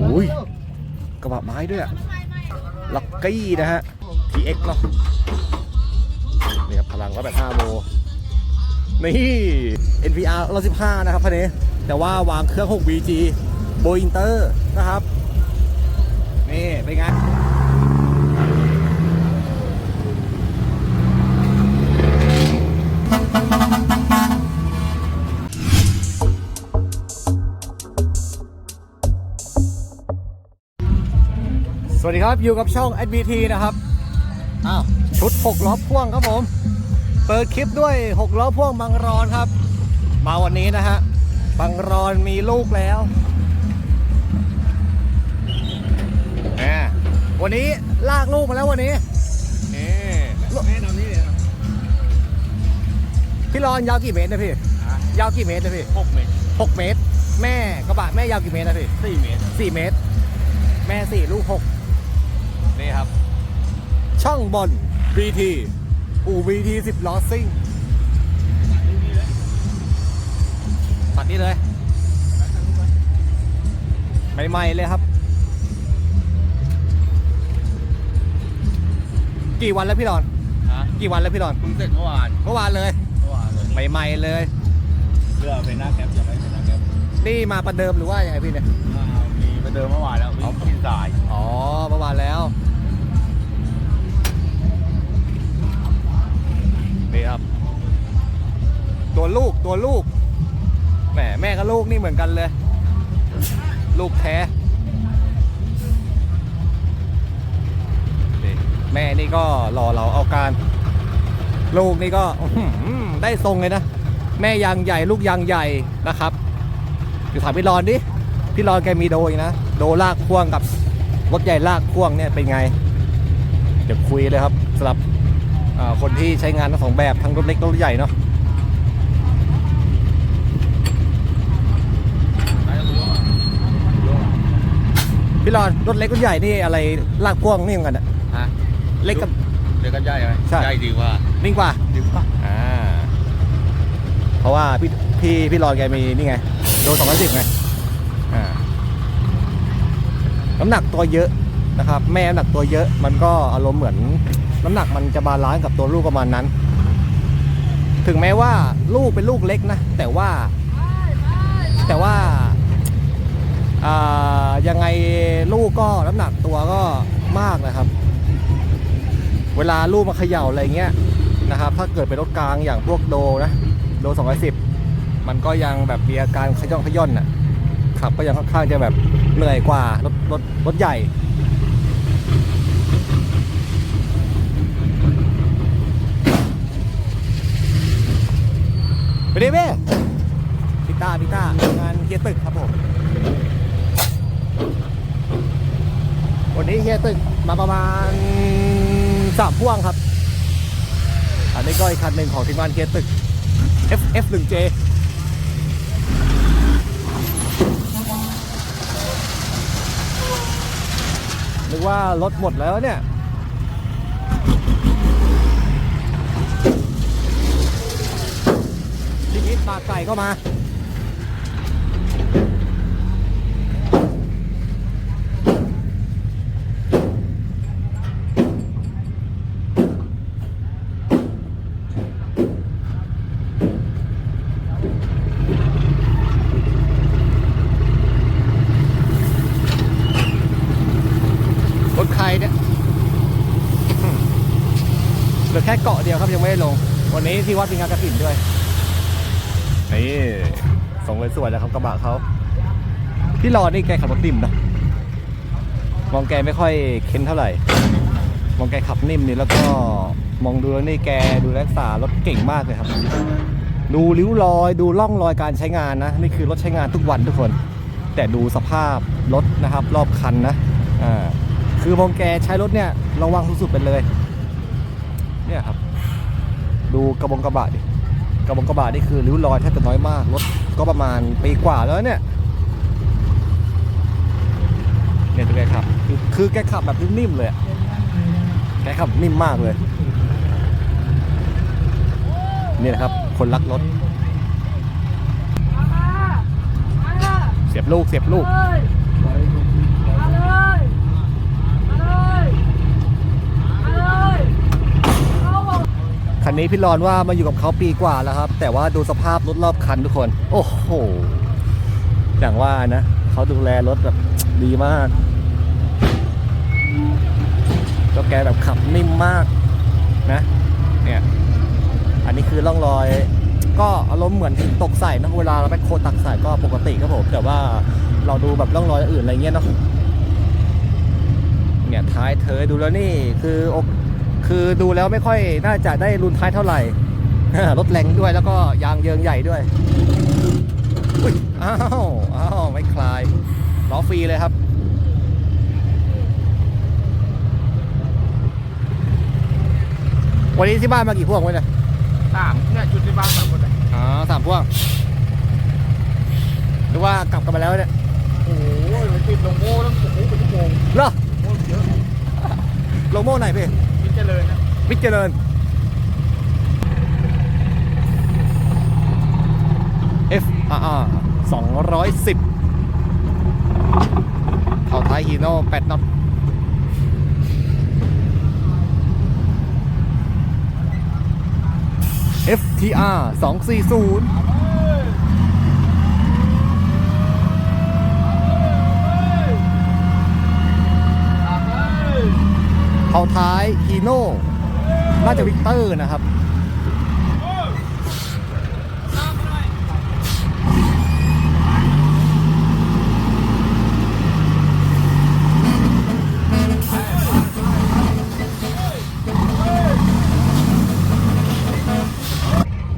อุ้ยกระบะไม้ด้วยอะลักกี้นะฮะ TX เนาะนี่ครับพลังก็แบบ5โมนี่ NVR 115 นะครับคันนี้ แต่ว่าวางเครื่อง 6 VG โบอินเตอร์นะครับ นี่ เป็นไง วัสดีครับ อยู่กับช่อง SBT นะครับ อ้าว ชุด 6 ล้อพ่วงครับผม เปิดคลิปด้วย 6 ล้อพ่วงบางรอนครับ มาวันนี้นะฮะบางรอนมีลูกแล้วแหมวันนี้ลากลูกมาแล้ววันนี้นี่แนะนำนี่เลยนะพี่รอนยาวกี่เมตรนะพี่ ยาวกี่เมตรนะพี่หกเมตร6เมตร แม่กระบะแม่ยาวกี่เมตรนะพี่สี่เมตร4เมตร แม่4ลูก6 นี่ครับ ช่องบอล BT อู่ BT 10ล้อซิ่งตัดนี่เลยใหม่ๆเลยครับ กี่วันแล้วพี่ดอน ฮะกี่วันแล้วพี่ดอนเพิ่งเสร็จเมื่อวานเมื่อวานเลย เมื่อวานเลยใหม่ๆเลย เพื่อเป็นหน้าแคปยังไม่เป็นหน้าแคปนี่มาประเดิมหรือว่ายังไงพี่เนี่ย อ่ามีประเดิมเมื่อวานแล้ววิ่งขึ้นสาย อ๋อ ตัวลูกตัวลูกแหมแม่กับลูกนี่เหมือนกันเลย ลูกแท้แม่นี่ก็รอเราเอาการ ลูกนี่ก็ได้ทรงเลยนะ แม่ยางใหญ่ลูกยางใหญ่นะครับเดี๋ยวถามพี่รอนดิพี่รอนแกมีโดอีกนะโดลากพ่วงกับรถใหญ่ลากพ่วงเนี่ยเป็นไง เดี๋ยวคุยเลยครับสำหรับคนที่ใช้งานทั้งสองแบบทั้งรถเล็กรถใหญ่เนาะ ได้รู้ว่ารู้ว่า พี่รอนรถเล็กรถใหญ่นี่อะไรลากพ่วงนี่เหมือนกันอะฮะเล็กกับเด็กกันใหญ่ไหมใช่ ใหญ่ดีกว่านิ่งกว่า ดีกว่าอ่า เพราะว่าพี่พี่พี่รอนแกมีนี่ไง โดสองร้อยสิบไง อ่า น้ำหนักตัวเยอะนะครับ แม่น้ำหนักตัวเยอะ มันก็อารมณ์เหมือน น้ำหนักมันจะบาลานซ์กับตัวลูกประมาณนั้น ถึงแม้ว่าลูกเป็นลูกเล็กนะ แต่ว่า แต่ว่าอ่า ยังไงลูกก็น้ำหนักตัวก็มากนะครับ เวลาลูกมาเขย่าอะไรเงี้ยนะครับ ถ้าเกิดเป็นรถกลางอย่างพวกโดนะโด210 มันก็ยังแบบมีอาการขย่อนขย่อนน่ะขับก็ยังค่อนข้างจะแบบเหนื่อยกว่ารถรถรถใหญ่ไปดิเบ้พิต้าพิต้างานเฮียตึกครับผม วันนี้เฮียตึกมาประมาณสามพ่วงครับ อันนี้ก็อีกคันหนึ่งของทีมงานเฮียตึก F F 1 J นึกว่ารถหมดแล้วเนี่ยทีนี้ปลาไก่ก็มา รถใครเนี่ย เหลือแค่เกาะเดียวครับยังไม่ได้ลง วันนี้ที่วัดมีงานกระถิ่นด้วยนี่ส่งเลยสวยนะครับกระบะเขาพี่รอนี่แกขับรถนิ่มนะมองแกไม่ค่อยเค้นเท่าไหร่ มองแกขับนิ่มนี่แล้วก็มองดูแล้วนี่แกดูรักษารถเก่งมากเลยครับ ดูริ้วรอยดูร่องรอยการใช้งานนะนี่คือรถใช้งานทุกวันทุกคน แต่ดูสภาพรถนะครับ รอบคันนะอ่าคือมองแกใช้รถเนี่ยระวังสุดๆไปเลย เนี่ยครับ ดูกระบงกระบะดิกระบงกระบะนี่คือริ้วรอยแทบจะน้อยมากรถก็ประมาณปีกว่าแล้วเนี่ยเนี่ยเป็นไงครับ คือแกขับแบบนิ่มๆเลยแกขับนิ่มมากเลยนี่นะครับ คนรักรถ เสียบลูกเสียบลูก คันนี้พี่รอนว่ามาอยู่กับเขาปีกว่าแล้วครับ แต่ว่าดูสภาพรถรอบคันทุกคน โอ้โห อย่างว่านะเขาดูแลรถแบบดีมากก็แกแบบขับนิ่มมากนะเนี่ยอันนี้คือร่องรอย ก็อารมณ์เหมือนหินตกใส่นะเวลาเราไปโคตักใส่ก็ปกติครับผมแต่ว่าเราดูแบบร่องรอยอื่นอะไรเงี้ยเนาะเนี่ยท้ายเธอดูแล้วนี่คืออก คือดูแล้วไม่ค่อยน่าจะได้รุนท้ายเท่าไหร่ รถแรงด้วยแล้วก็ยางเยิงใหญ่ด้วยอุ้ยอ้าวอ้าวไม่คลายล้อฟรีเลยครับวันนี้ที่บ้านมากี่พวงวะเนี่ยสามเนี่ยชุดที่บ้านสามคนเลยอ๋อสามพวง หรือว่ากลับกันมาแล้วเนี่ย โอ้โหมันติดลงโม่ต้องโอ้โหเป็นชั่วโมงเหรอโม่เยอะโลโม่ไหนพี่คิด เจริญนะวิจเจริญ F R R 210เท่าท้ายฮีโน่8น็อต F T R 240 เท่าท้ายฮีโน่น่าจะวิกเตอร์นะครับ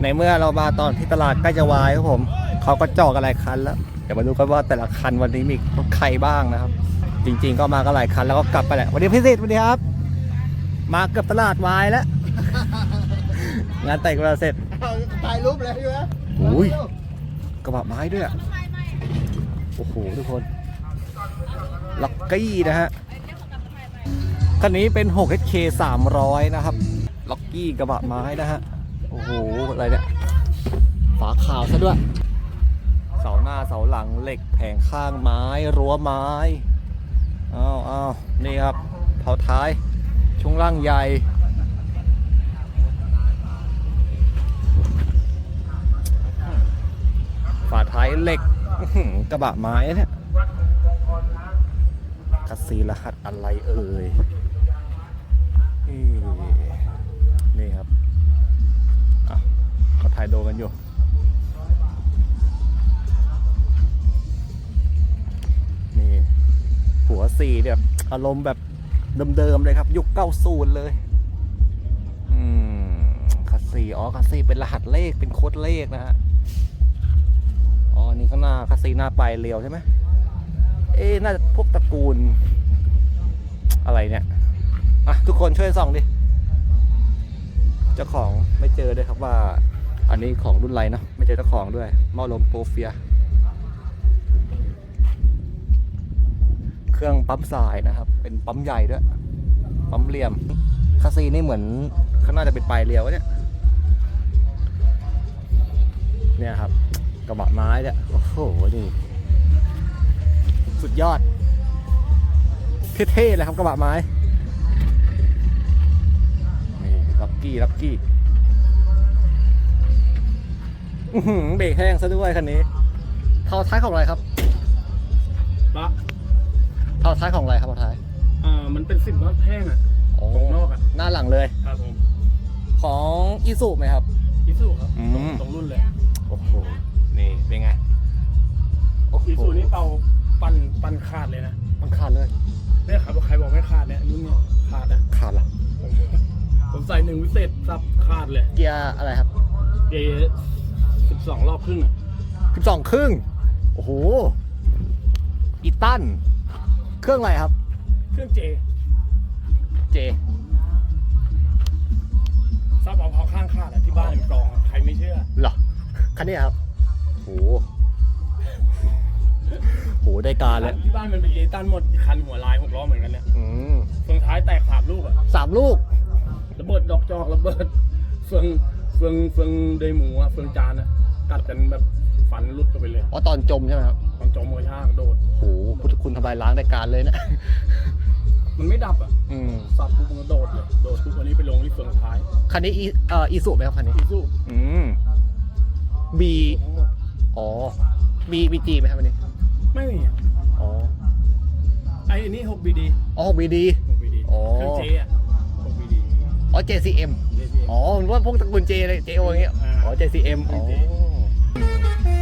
ในเมื่อเรามาตอนที่ตลาดใกล้จะวายครับผม เขาก็จอกอะไรคันแล้ว เดี๋ยวมาดูกันว่าแต่ละคันวันนี้มีใครบ้างนะครับ จริง ๆ ก็มากันหลายคันแล้วก็กลับไปแหละวันนี้พิเศษวันนี้ครับ มาเกือบตลาดวายแล้ว งานแต่งเราเสร็จถ่ายรูปเลยใช่ไหมอุ้ยกระบะไม้ด้วยอะโอ้โหทุกคนลักกี้นะฮะคันนี้เป็น 6HK 300 นะครับล็อกกี้กระบะไม้นะฮะ โอ้โห อะไรเนี่ย ฝาขาวซะด้วย เสาหน้าเสาหลังเหล็กแผงข้างไม้ รั้วไม้ อ้าวอ้าวนี่ครับเผาท้าย ช่วงล่างใหญ่ ฝาท้ายเหล็กกระบะไม้เนี่ยคัสซีรหัสอะไรเอ่ยนี่ครับอะเขาถ่ายโดกันอยู่นี่หัวสีเนี่ยอารมณ์แบบ เดิมๆเลยครับ ยุคเก้าศูนย์เลยอืมคัสซีอ๋อคัสซีเป็นรหัสเลขเป็นโค้ดเลขนะฮะอ๋อนี่ข้างหน้าคาซีหน้าปลายเรียวใช่ไหมเอ๊ะน่าจะพวกตระกูล อะไรเนี่ยอะทุกคนช่วยส่องดิเจ้าของไม่เจอด้วยครับว่า อันนี้ของรุ่นไรเนอะไม่เจอเจ้าของด้วยหม้อลมโปรเฟีย เครื่องปั๊มสายนะครับ เป็นปั๊มใหญ่ด้วยปั๊มเหลี่ยมคาซีนี่เหมือนข้างหน้าจะเป็นปลายเรียวเนี่ยเนี่ยครับกระบะไม้เนี่ยโอ้โหนี่สุดยอดเท่ๆเลยครับกระบะไม้นี่ลักกี้ลักกี้เบรกแห้งซะด้วยคันนี้เท่าท้ายของอะไรครับปะ เท่าท้ายของอะไรครับเท่าท้ายอ่ามันเป็นสิบน็อตแห้งอะโอ้ของนอกอะหน้าหลังเลยครับผมของอีซูไหมครับอิสุครับอืม ตรงรุ่นเลยโอ้โห นี่ เป็นไง โอ้โหอิสุนี่เตาปั่นปั่นขาดเลยนะมันขาดเลย เนี่ยครับใครบอกไม่ขาดเนี่ยรุ่นเนี้ยขาดอะขาดเหรอผมใส่หนึ่งวิเศษซับขาดเลยเกียร์อะไรครับเอสิบสองรอบครึ่งอะ สิบสองครึ่ง โอ้โห อีตัน เครื่องอะไรครับ เครื่องเจเจ ซับเอาเขาข้างขาดอะที่บ้านมีกองอะใครไม่เชื่อ เหรอ คันนี้ครับ โห โห ได้การแล้วที่บ้านมันเป็นเอตันหมดคันหัวลายหกล้อเหมือนกันเนี่ยอืมเฟืองท้ายแตกสามลูกอะสามลูก ระเบิดดอกจอกระเบิดเฟืองเฟืองเฟืองเดยหมูอะเฟืองจานอะกัดกันแบบฟันหลุดกันไปเลย อ๋อ ตอนจมใช่ไหมครับ ตอนจมมือชากโดด โหพุทธคุณทำลายล้างรายการเลยนะ มันไม่ดับอะ อืม สับปุ๊บมันก็โดดเลย โดดปุ๊บวันนี้ไปลงที่เฟืองท้ายคันนี้อีเอ่ออีสุไหมครับคันนี้ อีสู้อืมบีทั้งหมดอ๋อบีบีจีไหมครับวันนี้ ไม่มีอะอ๋อ ไอ้นี่ 6BD อ๋อบีดี 6BD อ๋อ เครื่องเจอะ 6BD อ๋อ JCM อ๋อผมว่าพวกตระกูลเจเลย JO อย่างเงี้ยอ่าอ๋อ JCM อ๋อ JC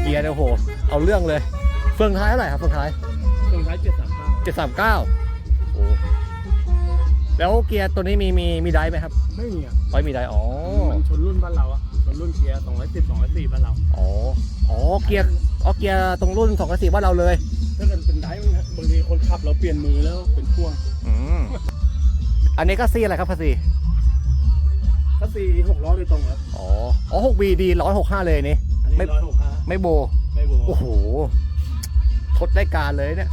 เกียร์เนี่ยโห เอาเรื่องเลย เฟืองท้ายเท่าไหร่ครับเฟืองท้ายเครื่องท้าย739เจ็ดสามเก้าโอ้แล้วเกียร์ตัวนี้มีมีมีไดร์ไหมครับไม่มีอะไว้มีไดร์อ๋อมันชนรุ่นบ้านเราอะชนรุ่นเกียร์210 204บ้านเราอ๋ออ๋อเกียร์อ๋อเกียร์ตรงรุ่น2กับ4บ้านเราเลยถ้าเกิดเป็นไดฟ์มันบางทีคนขับเราเปลี่ยนมือแล้วเป็นพ่วงอืมอันนี้ก็ซีอะไรครับพัซีถ้าสี่หกล้อโดยตรงครับอ๋ออ๋อ6 BD 165เลยนี่อันนี้ไม่ร้อยหกห้าไม่โบไม่โบโอ้โห ทดได้การเลยเนี่ย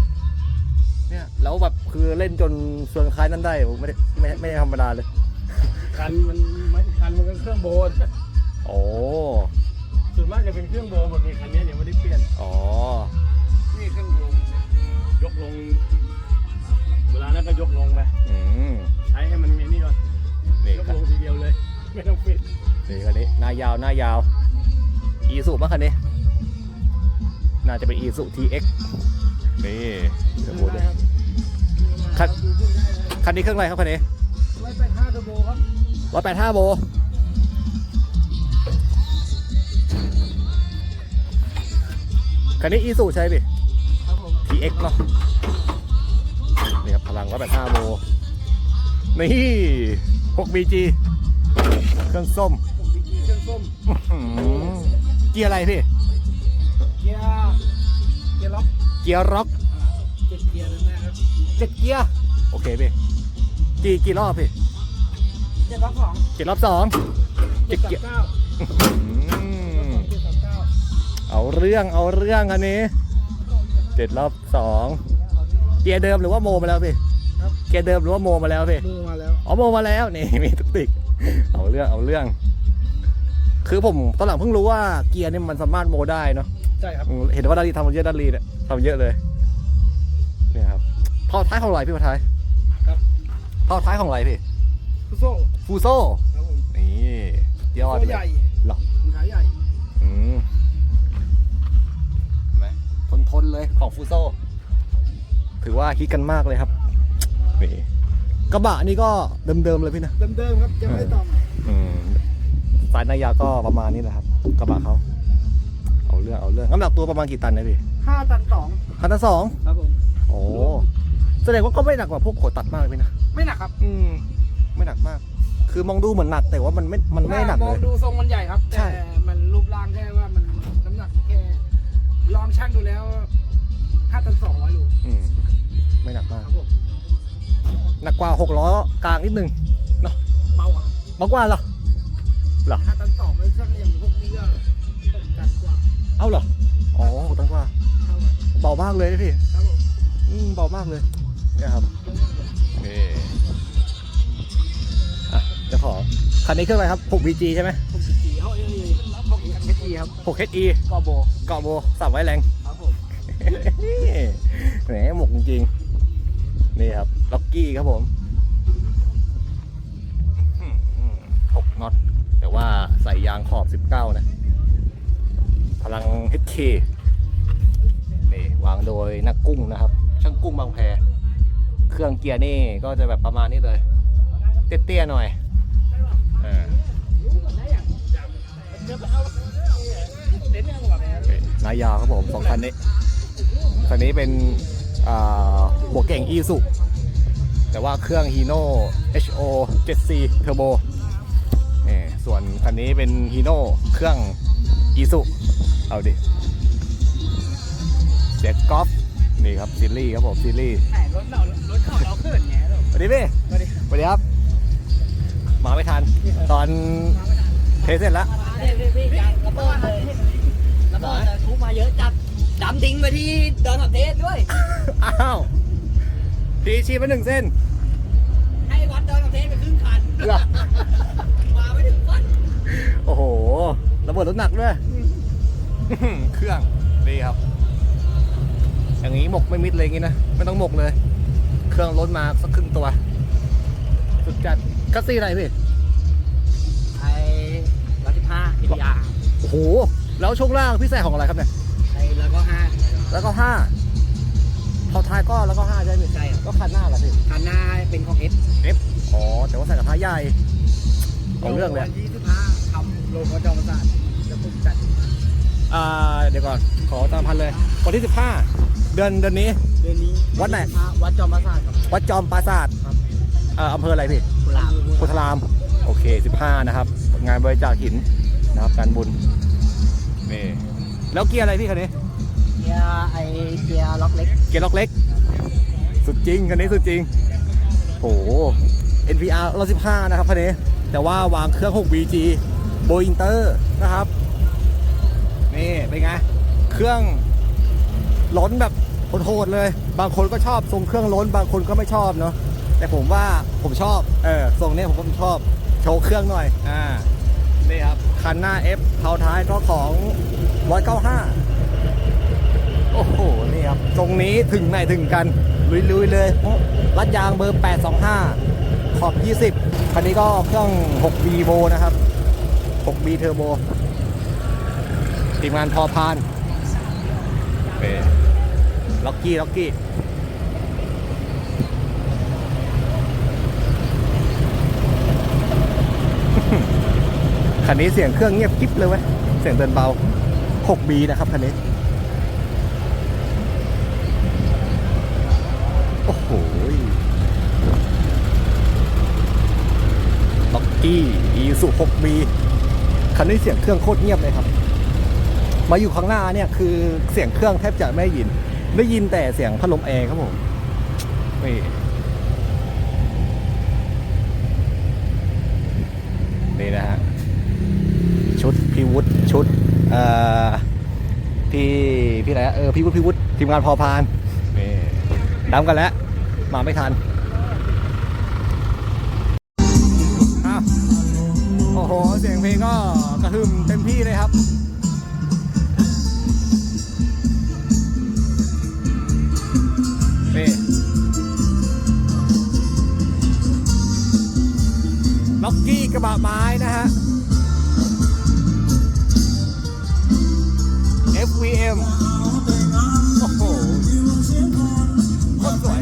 เนี่ยแล้วแบบคือเล่นจนเฟืองท้ายนั้นได้โอ้ไม่ได้ไม่ไม่ได้ธรรมดาเลย คันมันไม่คันมันก็เครื่องโบนโอ้ส่วนมากจะเป็นเครื่องโบนหมดเลยคันนี้ยังไม่ได้เปลี่ยนอ๋อนี่เครื่องโยงยกลง เวลานั้นก็ยกลงไปอืมใช้ให้มันไอ้นี่ก่อนนี่ยกครับลงทีเดียวเลย ไม่ต้องปิดนี่คันนี้หน้ายาวหน้ายาว อีสุมั้งคันนี้ น่าจะเป็นอีสุ TX นี่เดี๋ยวโบด้วย คัน คันนี้เครื่องอะไรครับคันนี้ร้อยแปดห้าตัวโบครับร้อยแปดห้าโบคันนี้อีสุใช่ไหมพี่ ครับผม TX เนาะนี่ครับพลังร้อยแปดห้าโบนี่6 BG เครื่องส้มผมดีเครื่องส้มอื้อหือเกียร์อะไรพี่ เกียร์ร็อกเจ็ดเกียร์เลยนะครับเจ็ดเกียร์โอเคพี่กี่กี่รอบพี่เจ็ดล็อกสองเจ็ดรอบสองเจ็ดสามเก้าอืมเจ็ดสามเก้าเอาเรื่องเอาเรื่องอันนี้เจ็ดรอบสองเกียร์เดิมหรือว่าโมมาแล้วพี่ครับเกียร์เดิมหรือว่าโมมาแล้วพี่มือมาแล้วอ๋อโมมาแล้วนี่มีตุกติกเอาเรื่องเอาเรื่อง คือผมตอนหลังเพิ่งรู้ว่าเกียร์นี่มันสามารถโมได้เนาะใช่ครับอืมเห็นว่าดารีทำเยอะดารีเนี่ย ทำเยอะเลย เนี่ยครับเท่าท้ายของอะไรพี่เท่าท้ายครับ เท่าท้ายของอะไรพี่ฟุโซ่ฟูโซ่ ครับผมนี่ยอดโซ่ใหญ่เหรอขายใหญ่อืมเห็นไหมทนทนๆเลยของฟูโซ่ ถือว่าฮิตกันมากเลยครับ นี่กระบะนี่ก็เดิมๆเลยพี่นะ เดิมๆครับจะไม่ต่อใหม่อืมสายนายาก็ประมาณนี้แหละครับ กระบะเขา เอาเรื่องเอาเรื่องน้ำหนักตัวประมาณกี่ตันนะพี่ห้าตันสองคันละสองครับผมโอ้แสดงว่าก็ไม่หนักกว่าพวกโขดตัดมากเลยพี่นะไม่หนักครับ อืมไม่หนักมาก คือมองดูเหมือนหนักแต่ว่ามันไม่มันไม่หนักมเลองย ดูทรงมันใหญ่ครับ ใช่ แต่มันรูปร่างแค่ว่ามันน้ำหนักแค่ลองชั่งดูแล้วห้าตันสองร้อยโลอืมไม่หนักมากครับผมหนักกว่าหกล้อกลางนิดนึงเบาอะมากกว่าเหรอ ห้าตันสองแล้วชั่งอย่างพวกนี้ก็หกตันกว่า เอ้าเหรอ อ๋อหกตันกว่าเท่ากันเบามากเลยนะพี่ครับผมอืมเบามากเลยเนี่ยครับนี่อะเจะขอ คันนี้เครื่องอะไรครับ 6VG ใช่ไหม ผมสีเขาเอ้ยพวกกันเมื่อกี้ครับ 6HE กอโบเกาะโบสับไว้แรง ครับผมแหมหมกจริงๆ นี่ครับ ล็อกกี้ครับผมหกน็อต แต่ว่าใส่ยางขอบ 19 นะ พลัง HK นี่วางโดยนักกุ้งนะครับ ช่างกุ้งบางแพ เครื่องเกียร์นี่ก็จะแบบประมาณนี้เลย เตี้ยๆหน่อยอ่านายาวครับผมสองคันนี้คันนี้เป็นหัวเก่งอีสุแต่ว่าเครื่อง Hino HO 7C Turbo นี่ส่วนคันนี้เป็น Hino เครื่องอีสุ เอาดิเจ็ดกอล์ฟนี่ครับซีรีส์ครับผมซีรีส์ไหนรถเรารถเขาเราเขินไงเราสวัสดีพี่สวัสดีสวัสดีครับ มาไม่ทัน ตอนเทสเสร็จแล้วพี่พี่พี่ยังระเบิดเลยระเบิดเลยทุกมาเยอะจัดดำทิ้งไปที่ดอนหับเทศด้วย อ้าวพีชีไปหนึ่งเส้น ให้วัดดอนหับเทศไปครึ่งคันเหรอมาไม่ถึงฟันโอ้โหระเบิดรถหนักด้วยอื้อหือ เครื่องดีครับ อย่างนี้หมกไม่มิดเลยอย่างนี้นะ ไม่ต้องหมกเลย เครื่องล้นมาสักครึ่งตัว สุดจัดคัสซี่อะไรพี่ไอ้ร้อยสิบห้าทีพีอาร์โอ้โห แล้วช่วงล่างพี่ใส่ของอะไรครับเนี่ย ไอ้แล้วก็ห้าแล้วก็ห้าเท้าท้ายก็แล้วก็ห้าใช่ไหมใช่ครับก็คันหน้าเหรอพี่คันหน้าเป็นของเอส F อ๋อ แต่ว่าใส่กับท้ายใหญ่เอาเรื่องเลยอะยี่สิบห้าทำโลโก้จอมประสาทจะปุ๊บจัด อ่าเดี๋ยวก่อนขอตามพันเลย วันที่ 15 เดือนเดือนนี้ เดือนนี้วัดไหนวัดจอมประสาทครับ วัดจอมปราสาทครับ เอ่ออำเภออะไรพี่ กุหลาบโพธาราม โอเค 15 นะครับ งานบริจาคหินนะครับการบุญนี่แล้วเกียร์อะไรพี่คันนี้ เกียร์ไอเกียร์ล็อกเล็กเกียร์ล็อกเล็ก สุดจริงคันนี้สุดจริงโห NPR 115 นะครับคันนี้ แต่ว่าวางเครื่อง 6BG โบอินเตอร์นะครับ นี่เป็นไง เครื่องล้นแบบโหดๆเลย บางคนก็ชอบทรงเครื่องล้น บางคนก็ไม่ชอบเนาะ แต่ผมว่าผมชอบ เออทรงเนี้ยผมก็ชอบ โชว์เครื่องหน่อย อ่า นี่ครับ คันหน้า F เท้าท้ายก็ของ195โอ้โห นี่ครับตรงนี้ถึงไหนถึงกัน ลุยๆเลยรัดยางเบอร์ 825 ขอบ 20 คันนี้ก็เครื่อง 6B โวนะครับ 6B เทอร์โบ ทีมงานพอพานเปล็อกกี้ล็อกกี้คันนี้เสียงเครื่องเงียบกิ๊บเลยเว้ยเสียงเดินเบา 6B นะครับคันนี้ โอ้โหล็อกกี้อีสุ 6B คันนี้เสียงเครื่องโคตรเงียบเลยครับ มาอยู่ข้างหน้าเนี่ยคือเสียงเครื่องแทบจะไม่ได้ยิน ได้ยินแต่เสียงพัดลมแอร์ครับผมนี่นี่นะฮะชุดพิวุฒชุดเอ่อพี่พี่อะไรนเออพี่วุฒิพี่วุฒิทีมงานพอพานนี่ดำกันแล้ว มาไม่ทันอโอ้โห เสียงเพลงก็กระหึ่มเต็มที่เลยครับ ล็อกกี้กระบะไม้นะฮะ FVM โอ้โหโคตรสวย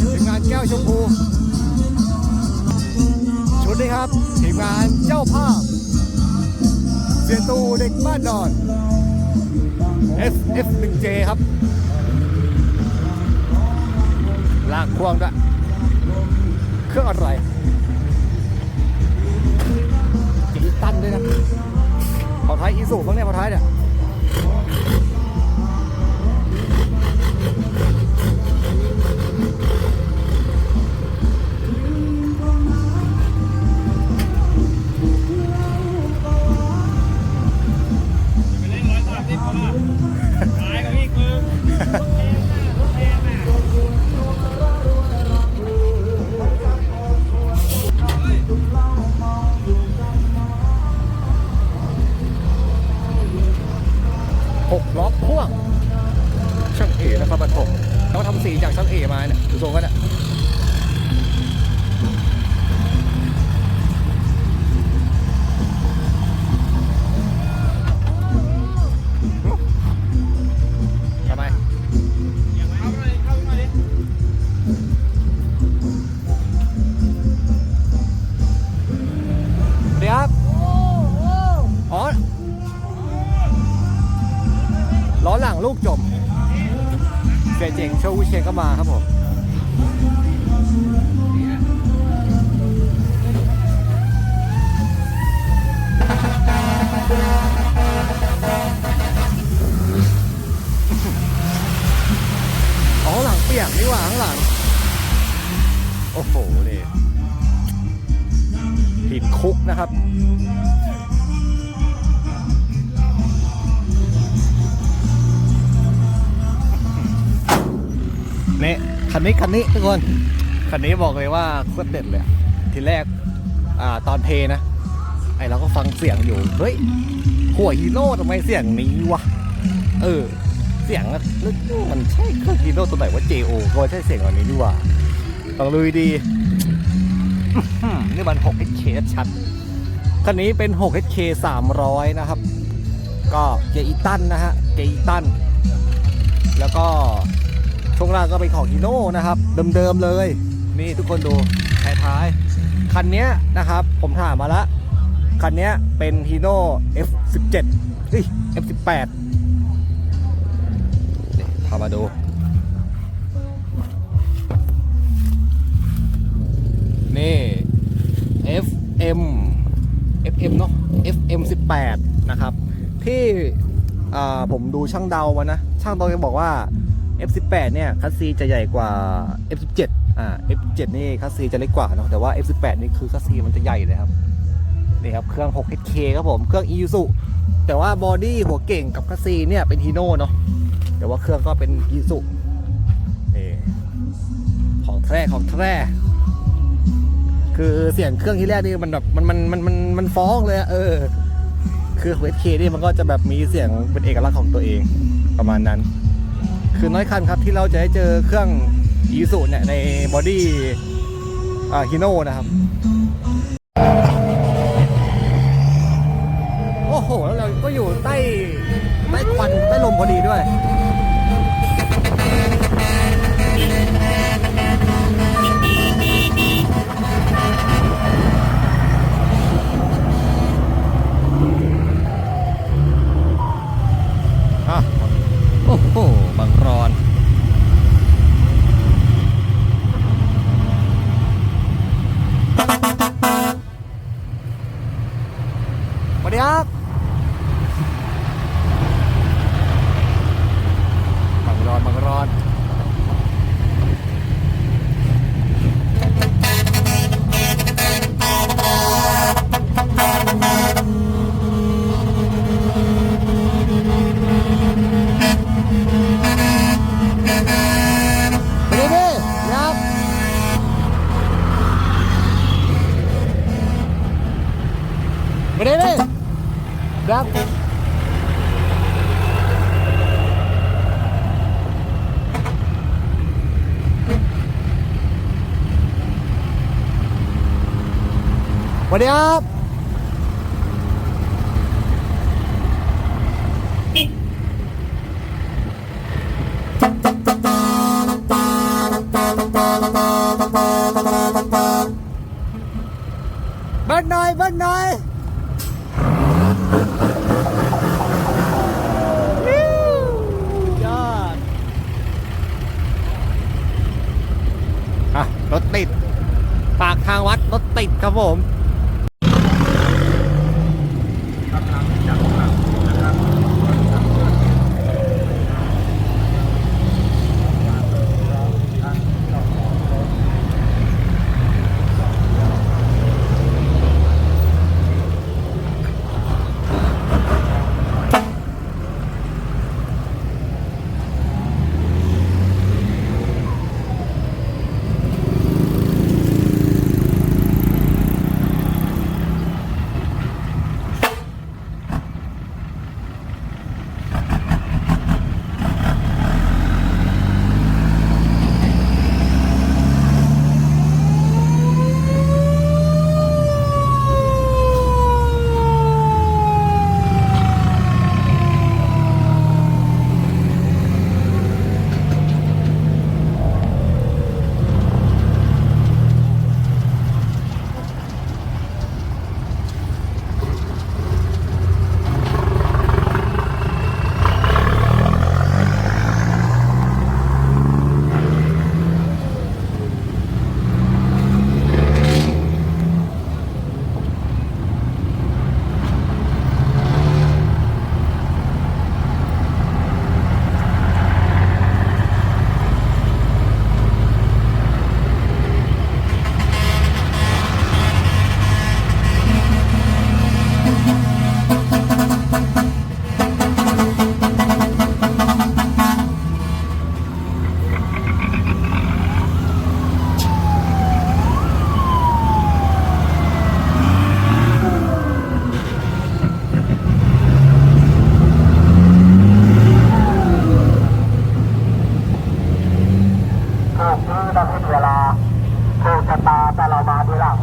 ทีมงานแก้วชมพู ชุดนี้ครับทีมงานเจ้าภาพ เสียตูเด็กบ้านดอน SF1J ครับ ลากพ่วงด้วย เครื่องอะไรจีตันด้วยนะเผาท้ายอีสูบ้างเนี่ยเผาท้ายเนี่ย คันนี้ทุกคนคันนี้บอกเลยว่าโคตรเด็ดเลยทีแรกอ่าตอนเทนะ ไอเราก็ฟังเสียงอยู่เฮ้ยหัวฮีโร่ทำไมเสียงนี้วะเออ เสียงอะนึกว่ามันใช่เครื่องฮีโร่ตัวไหนว่า JO ก็ใช่เสียงแบบนี้ดีกว่าลองลุยดีนี่มัน 6HK ชัดคันนี้เป็น 6HK 300 นะครับ ก็เกอีตันนะฮะ เกอีตัน แล้วก็ ช่วงล่างก็เป็นของฮีโน่นะครับ เดิมๆเลย นี่ทุกคนดูท้ายๆคันนี้นะครับผมถามมาล้วคันนี้เป็นฮีโน่ F17 เฮ้ย F18 นี่พามาดูนี่ FM FM เนาะ FM 18 นะครับ ที่อ่าผมดูช่างเดามานะ ช่างเดาจะบอกว่า F18 เนี่ยคัสซีจะใหญ่กว่า F17 อ่า F17 นี่คัสซีจะเล็กกว่าเนาะแต่ว่า F18 นี่คือคัสซีมันจะใหญ่เลยครับนี่ครับเครื่อง 6HK ครับผมเครื่อง e s u แต่ว่าบอดี้หัวเก่งกับคัสซีเนี่ยเป็นฮีโน่เนาะแต่ว่าเครื่องก็เป็น e s u นี่ของแท้ของแท้คือเสียงเครื่องที่แรกนี่มันแบบมันมันมันมันมันฟ้องเลยอะเออ คือ HK นี่มันก็จะแบบมีเสียงเป็นเอกลักษณ์ของตัวเองประมาณนั้น คือน้อยคันครับที่เราจะได้เจอเครื่อง e s u เนี่ยในบอดี้ฮิโน่นะครับ โอ้โห แล้วเราก็อยู่ใต้ใต้ควันใต้ลมพอดีด้วย อะ โอ้โห บางรอน สวัสดีครับ บางรอนบางรอน ไปดิดิครับไปดิดิครับ สวัสดีครับเบิ้ลหน่อยเบิ้ลหน่อยยอดอะรถติด ปากทางวัดรถติดครับผม นี้เราเป็นเวลาโคชะตาแต่เรามาด้วยหลัง